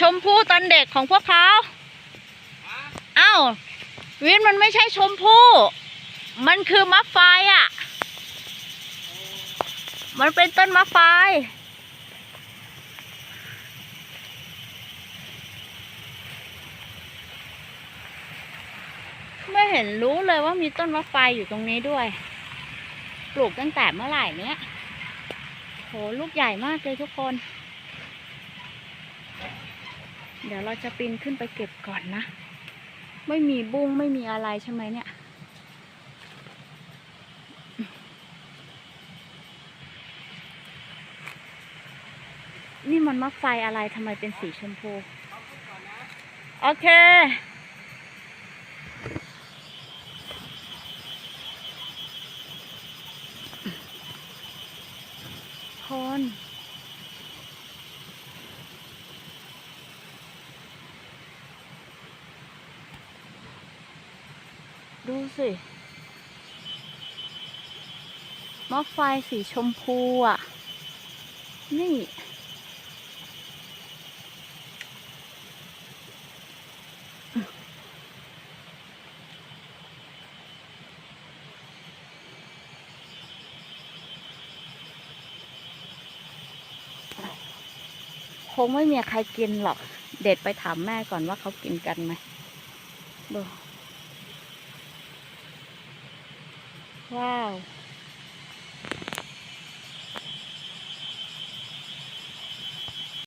ชมพู่ตอนเด็กของพวกเขาเอ้าวินมันไม่ใช่ชมพู่ มันคือมะไฟอะ มันเป็นต้นมะไฟไม่เห็นรู้เลยว่ามีต้นมะไฟอยู่ตรงนี้ด้วย ปลูกตั้งแต่เมื่อไหร่เนี้ยโหลูกใหญ่มากเลยทุกคน เดี๋ยวเราจะปีนขึ้นไปเก็บก่อนนะ ไม่มีบุ้งไม่มีอะไรใช่ไหมเนี่ย นี่มันมะไฟอะไรทำไมเป็นสีชมพู โอเคคน ดูสิมะไฟสีชมพูอะ นี่ คงไม่มีใครกินหรอก เด็ดไปถามแม่ก่อนว่าเขากินกันไหมดู ว้าว